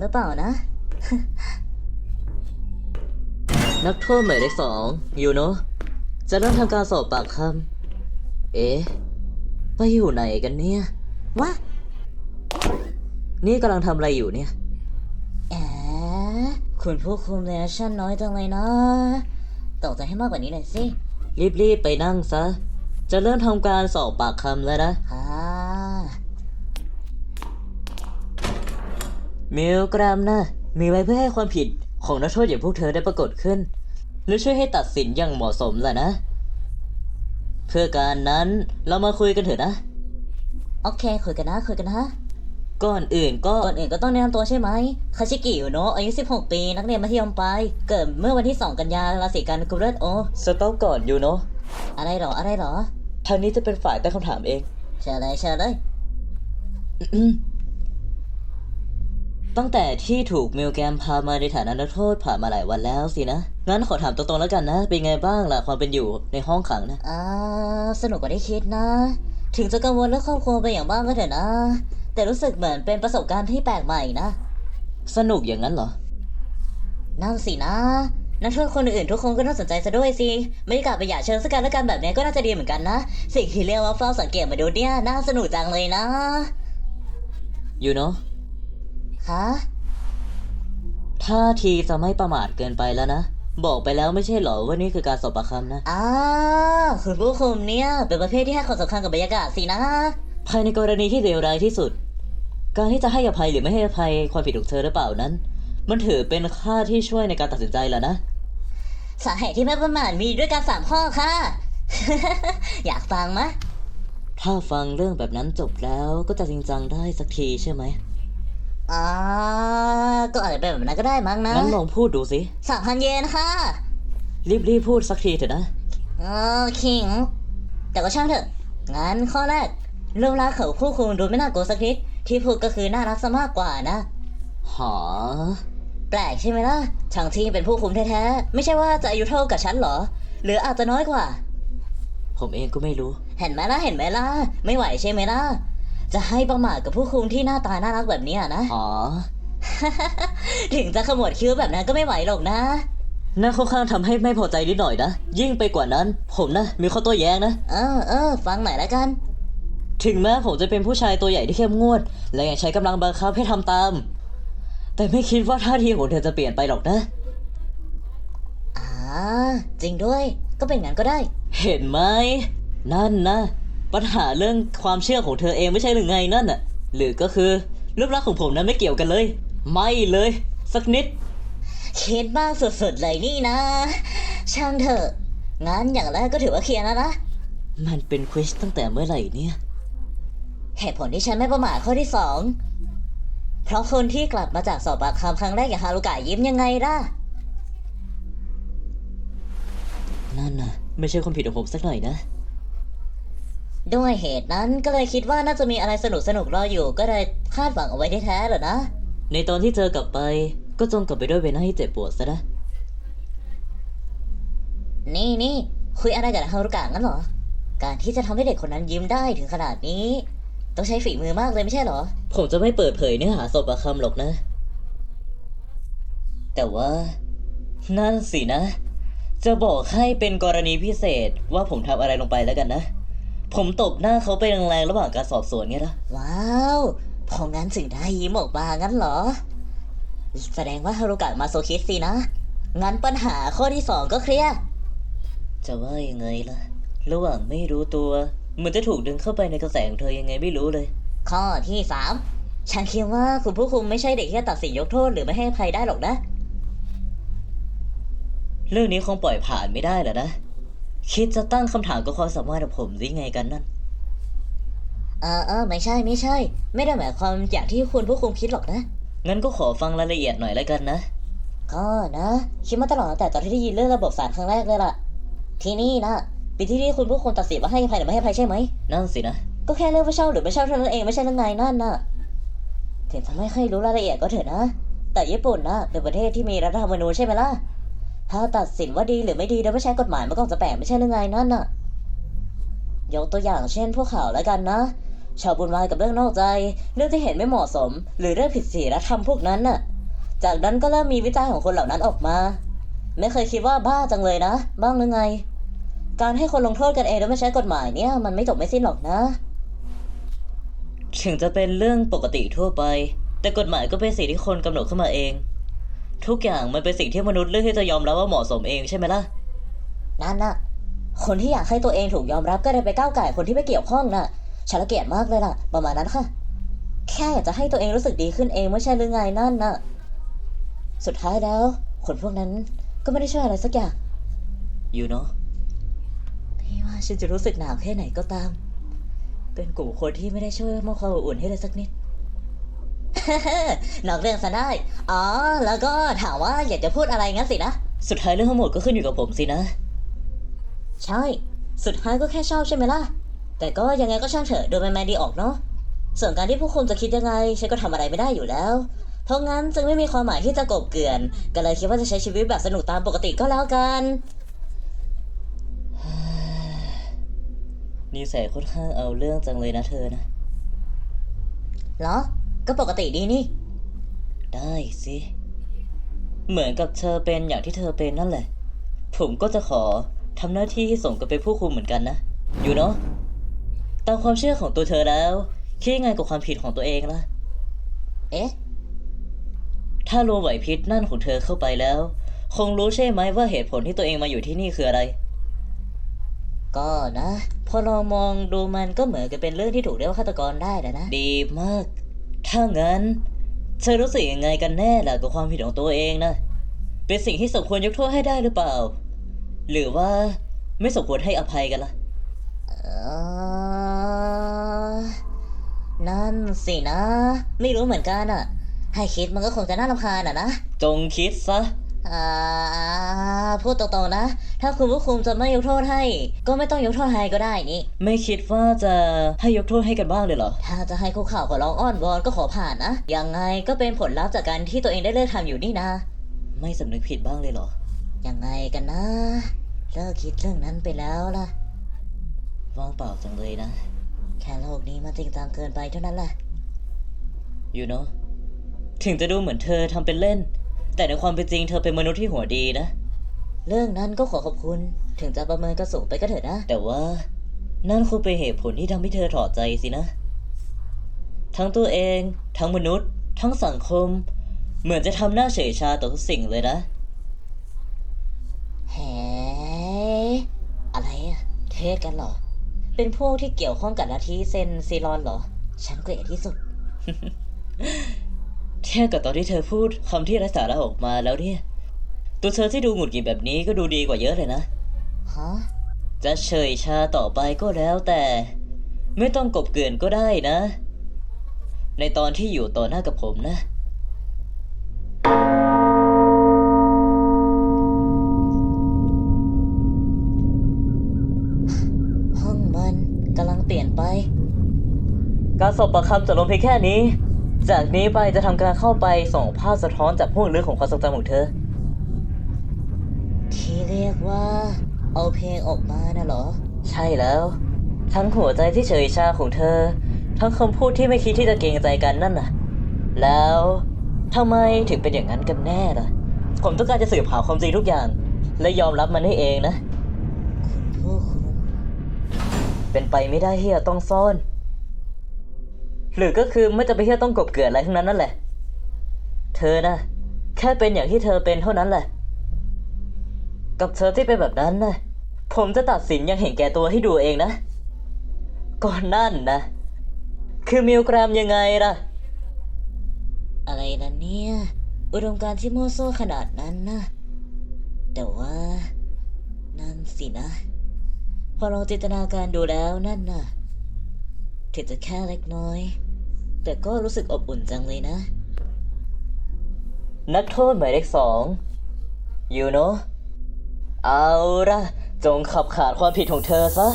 หรือเปล่านะ นักโทษหมายเลขสองยูโนจะเริ่มทำการสอบปากคำเอ๊ะ ไปอยู่ไหนกันเนี่ย วะ นี่กำลังทำอะไรอยู่เนี่ย แอคุณผู้คุมเรียนชั่นน้อยจังเลยนะตกใจให้มากกว่านี้หน่อยสิ รีบๆไปนั่งซะ จะเริ่มทำการสอบปากคำแล้วนะอ่า มิลกรัมนะมีไว้เพื่อให้ความผิดของนักโทษอย่างพวกเธอได้ปรากฏขึ้น และช่วยให้ตัดสินอย่างเหมาะสมแหละนะ เพื่อการนั้นเรามาคุยกันเถอะนะ โอเคคุยกันนะคุยกันนะ ก่อนอื่นก็ก่อนอื่นก็ต้องแนะนำตัวใช่ไหมคาชิกิอยู่โนะอายุ 16 ปี นักเรียนมัธยมปลายเกิดเมื่อวันที่ 2 กันยายนราศีกันกุเรตโอ สต็อปก่อนยูโนอะไรหรออะไรหรอทางนี้จะเป็นฝ่ายตั้งคำถามเองเชิญเลยเชิญเลยอืม ตั้งแต่ที่ถูกมิลแกรมพามาในฐานะนักโทษผ่านมาหลายวันแล้วสินะ งั้นขอถามตรงๆแล้วกันนะ เป็นไงบ้างล่ะความเป็นอยู่ในห้องขังนะ อ่า สนุกกว่าที่คิดนะ ถึงจะกังวลเรื่องครอบครัวไปอย่างบ้างก็เถอะนะ แต่รู้สึกเหมือนเป็นประสบการณ์ที่แปลกใหม่นะ สนุกอย่างนั้นเหรอ นั่นสินะนักโทษคนอื่นทุกคนก็น่าสนใจซะด้วยสิบรรยากาศประหยัดเชิงสกันและกันแบบนี้ก็น่าจะดีเหมือนกันนะ สิ่งที่เรียกว่าเฝ้าสังเกตมาดูเนี่ยน่าสนุกจังเลยนะ you know ฮะท่าทีจะไม่ประมาทเกินไปแล้วนะ บอกไปแล้วไม่ใช่เหรอว่านี่คือการสอบปากคำนะอ่าคุณผู้คุมเนี่ย เป็นประเภทที่ให้ความสำคัญกับบรรยากาศสินะ ภายในกรณีที่เลวร้ายที่สุด การที่จะให้อภัยหรือไม่ให้อภัยความผิดของเธอหรือเปล่านั้น มันถือเป็นค่าที่ช่วยในการตัดสินใจแล้วนะ สาเหตุที่ไม่ประมาทมีด้วยกันสามข้อค่ะ อยากฟังมะถ้าฟังเรื่องแบบนั้นจบแล้วก็จะจริงจังได้สักทีใช่ไหม อ่าก็อาจจะเป็นแบบนั้นก็ได้มั้งนะงั้นลองพูดดูสิสามพันเยนค่ะ รีบๆพูดสักทีเถอะนะเออคิง แต่ก็ช่างเถอะ งั้นข้อแรกเรื่องราวของคู่คุณดูไม่น่ากลัวสักนิดที่พูดก็คือน่ารักซะมากกว่านะ หอ แปลกใช่ไหมล่ะชางที่เป็นผู้คุมแท้ๆ ไม่ใช่ว่าจะอายุเท่ากับฉันเหรอ หรืออาจจะน้อยกว่า ผมเองก็ไม่รู้ เห็นไหมล่ะ เห็นไหมล่ะ ไม่ไหวใช่ไหมล่ะ จะให้ประมาทกับผู้คุมที่หน้าตาน่ารักแบบเนี้ยนะ อ๋อ ถึงจะขมวดคิ้วแบบนั้นก็ไม่ไหวหรอกนะ น่าค่อนข้างทำให้ไม่พอใจนิดหน่อยนะ ยิ่งไปกว่านั้น ผมนะ มีข้อโต้แย้งนะ เออเออฟังหน่อยละกัน ถึงแม้ผมจะเป็นผู้ชายตัวใหญ่ที่เข้มงวด และยังใช้กำลังบังคับให้ทำตาม แต่ไม่คิดว่าท่าทีของเธอจะเปลี่ยนไปหรอกนะ อ่า จริงด้วย ก็เป็นงั้นก็ได้ เห็นไหม นั่นนะ ปัญหาเรื่องความเชื่อของเธอเองไม่ใช่หรือไงนั่นน่ะ หรือก็คือรูปลักษณ์ของผมนั้นไม่เกี่ยวกันเลย ไม่เลย สักนิด คิดบ้างสุดๆเลยนี่นะ ช่างเถอะ งั้นอย่างแรกก็ถือว่าเคลียร์แล้วนะ มันเป็นควิสตั้งแต่เมื่อไหร่เนี่ย เหตุผลที่ฉันไม่ประมาทข้อที่สอง เพราะคนที่กลับมาจากสอบปากคำครั้งแรกอย่างฮารุกะยิ้มยังไงล่ะ นั่นน่ะ ไม่ใช่ความผิดของผมสักหน่อยนะ ด้วยเหตุนั้นก็เลยคิดว่าน่าจะมีอะไรสนุกสนุกๆรออยู่ ก็เลยคาดหวังเอาไว้ได้แท้ๆเหรอนะ ในตอนที่เธอกลับไป ก็จงกลับไปด้วยใบหน้าที่เจ็บปวดซะนะ นี่นี่คุยอะไรกับฮารุกะงั้นเหรอ การที่จะทำให้เด็กคนนั้นยิ้มได้ถึงขนาดนี้ ต้องใช้ฝีมือมากเลยไม่ใช่เหรอ ผมจะไม่เปิดเผยเนื้อหาสอบปากคำหรอกนะ แต่ว่า นั่นสินะ จะบอกให้เป็นกรณีพิเศษว่าผมทำอะไรลงไปแล้วกันนะ ผมตบหน้าเขาไปแรงๆระหว่างการสอบสวนไงล่ะ ว้าวพองั้นถึงได้ยิ้มออกมางั้นเหรอ แสดงว่าฮารุกะมาโซคิดสินะ งั้นปัญหาข้อที่สองก็เคลียร์ จะว่ายังไงล่ะ ระหว่างไม่รู้ตัวเหมือนจะถูกดึงเข้าไปในกระแสของเธอยังไงไม่รู้เลย ข้อที่สามฉันคิดว่าคุณผู้คุมไม่ใช่เด็กที่จะตัดสินยกโทษหรือไม่ให้อภัยได้หรอกนะ เรื่องนี้คงปล่อยผ่านไม่ได้แหละนะ คิดจะตั้งคำถามกับความสามารถของผมหรือไงกันนั่น เออเออไม่ใช่ไม่ใช่ ไม่ได้หมายความอย่างที่คุณผู้คุมคิดหรอกนะ งั้นก็ขอฟังรายละเอียดหน่อยแล้วกันนะ ก็นะคิดมาตลอดตั้งแต่ตอนที่ได้ยินเรื่องระบบสารครั้งแรกเลยล่ะ ที่นี่นะเป็นที่ที่คุณผู้คุมตัดสินว่าให้อภัยหรือไม่ให้อภัยใช่ไหม นั่นสินะ ก็แค่เรื่องว่าชอบหรือไม่ชอบเท่านั้นเองไม่ใช่เรื่องไงนั่นน่ะถึงจะไม่ค่อยรู้รายละเอียดก็เถอะนะ แต่ญี่ปุ่นนะเป็นประเทศที่มีรัฐธรรมนูญใช่ไหมล่ะ ถ้าตัดสินว่าดีหรือไม่ดีโดยไม่ใช้กฎหมายมันก็จะแปลกไม่ใช่เรื่อไงนั่นน่ะ ยกตัวอย่างเช่นพวกเขาแล้วกันนะชอบบุญวายกับเรื่องนอกใจ เรื่องที่เห็นไม่เหมาะสม หรือเรื่องผิดศีลธรรมพวกนั้นน่ะ จากนั้นก็เริ่มมีวิจารณ์ของคนเหล่านั้นออกมา ไม่เคยคิดว่าบ้าจังเลยนะ บ้างหรือไง การให้คนลงโทษกันเองโดยไม่ใช้กฎหมายเนี่ยมันไม่จบไม่สิ้นหรอกนะถึงจะเป็นเรื่องปกติทั่วไป แต่กฎหมายก็เป็นสิ่งที่คนกำหนดขึ้นมาเอง ทุกอย่างมันเป็นสิ่งที่มนุษย์เลือกที่จะยอมรับว่าเหมาะสมเองใช่ไหมล่ะ นั่นน่ะ คนที่อยากให้ตัวเองถูกยอมรับก็เลยไปก้าวไก่คนที่ไม่เกี่ยวข้องน่ะฉันละเกียดมากเลยล่ะ ประมาณนั้นค่ะ แค่อยากจะให้ตัวเองรู้สึกดีขึ้นเองไม่ใช่หรือไงนั่นน่ะ สุดท้ายแล้ว คนพวกนั้นก็ไม่ได้ช่วยอะไรสักอย่าง อยู่เนาะไม่ว่าฉันจะรู้สึกหนาวแค่ไหนก็ตาม เป็นกลุ่มคนที่ไม่ได้ช่วยมอบความอบอุ่นให้เลยสักนิด นอกเรื่องซะได้ อ๋อ แล้วก็ถามว่าอยากจะพูดอะไรงั้นสินะ สุดท้ายเรื่องทั้งหมดก็ขึ้นอยู่กับผมสินะ ใช่ สุดท้ายก็แค่ชอบใช่ไหมล่ะ แต่ก็ยังไงก็ช่างเถอะ ดูแมนๆดีออกเนาะ ส่วนการที่พวกคุณจะคิดยังไง ฉันก็ทำอะไรไม่ได้อยู่แล้ว เพราะงั้นจึงไม่มีความหมายที่จะกบเกลื่อน ก็เลยคิดว่าจะใช้ชีวิตแบบสนุกตามปกติก็แล้วกันนิสัยค่อนข้างเอาเรื่องจังเลยนะเธอนะ เหรอ ก็ปกติดีนี่ ได้สิ เหมือนกับเธอเป็นอย่างที่เธอเป็นนั่นแหละ ผมก็จะขอทำหน้าที่ส่งกับเป็นผู้คุมเหมือนกันนะ อยู่เนาะ ตามความเชื่อของตัวเธอแล้ว คิดยังไงกับความผิดของตัวเองล่ะ เอ๊ะ ถ้ารวมไหวพิษนั่นของเธอเข้าไปแล้ว คงรู้ใช่ไหมว่าเหตุผลที่ตัวเองมาอยู่ที่นี่คืออะไร ก็นะ พอลองมองดูมันก็เหมือนกับเป็นเรื่องที่ถูกเรียกว่าฆาตกรได้แหละนะ ดีมาก ถ้างั้น เธอรู้สึกยังไงกันแน่ล่ะกับความผิดของตัวเองนะ เป็นสิ่งที่สมควรยกโทษให้ได้หรือเปล่า หรือว่าไม่สมควรให้อภัยกันล่ะเออนั่นสินะ ไม่รู้เหมือนกันอะ ให้คิดมันก็คงจะน่ารำคาญอะนะ จงคิดซะ อ่าพูดตรงๆนะ ถ้าคุณผู้คุมจะไม่ยกโทษให้ ก็ไม่ต้องยกโทษให้ก็ได้นี่ ไม่คิดว่าจะให้ยกโทษให้กันบ้างเลยเหรอ ถ้าจะให้คุกเข่าขอร้องอ้อนวอนก็ขอผ่านนะ ยังไงก็เป็นผลลัพธ์จากการที่ตัวเองได้เลิกทำอยู่นี่นะ ไม่สำนึกผิดบ้างเลยเหรอ ยังไงกันนะ เลิกคิดเรื่องนั้นไปแล้วล่ะ ว่างเปล่าจังเลยนะ แค่โลกนี้มันจริงจังเกินไปเท่านั้นแหละ อยู่เนาะ ถึงจะดูเหมือนเธอทำเป็นเล่น แต่ในความเป็นจริงเธอเป็นมนุษย์ที่หัวดีนะ เรื่องนั้นก็ขอขอบคุณ ถึงจะประเมินกระสูงไปก็เถอะนะ แต่ว่า นั่นคงเป็นเหตุผลที่ทำให้เธอถอดใจสินะ ทั้งตัวเอง ทั้งมนุษย์ ทั้งสังคม เหมือนจะทำหน้าเฉยชาต่อทุกสิ่งเลยนะแหอะไรอะเทศกันเหรอ เป็นพวกที่เกี่ยวข้องกับนาทีเซนซีรอนเหรอ ฉันเกลียดที่สุด ทียบกับตอนที่เธอพูดคำที่ไร้สาระออกมาแล้วเนี่ย ตัวเธอที่ดูหงุดหงิดแบบนี้ก็ดูดีกว่าเยอะเลยนะ ฮะ จะเฉยชาต่อไปก็แล้วแต่ ไม่ต้องกบเกลื่อนก็ได้นะ ในตอนที่อยู่ต่อหน้ากับผมนะ ห้องมันกำลังเปลี่ยนไป การสอบปากคำจบลงเพียงแค่นี้ จากนี้ไปจะทำการเข้าไปส่งภาพสะท้อนจากห้วงลึกของความทรงจำของเธอ ที่เรียกว่า เอาเพลงออกมาน่ะเหรอ ใช่แล้ว ทั้งหัวใจที่เฉยชาของเธอ ทั้งคำพูดที่ไม่คิดที่จะเกรงใจกันนั่นน่ะ แล้วทำไมถึงเป็นอย่างนั้นกันแน่ล่ะ ผมต้องการจะสืบหาความจริงทุกอย่าง และยอมรับมันให้เองนะผู้คุมเป็นไปไม่ได้ที่จะต้องซ่อน หรือก็คือไม่จะไปนที่จะต้องกบเกลื่อนอะไรทั้งนั้นนั่นแหละ เธอนะแค่เป็นอย่างที่เธอเป็นเท่านั้นแหละ กับเธอที่เป็นแบบนั้นนะผมจะตัดสินยังเห็นแก่ตัวให้ดูเองนะ ก่อนนั่นนะ คือมิลกรัมยังไงล่ะ อะไรนะเนี่ย อุดมการที่โมั่วซั่วขนาดนั้นนะ แต่ว่า นั่นสินะ พอลองจินตนาการดูแล้วนั่นน่ะถึงจะแค่เล็กน้อย แต่ก็รู้สึกอบอุ่นจังเลยนะ นักโทษหมายเลขสองยูโนเอาละจงขับขาดความผิดของเธอซะ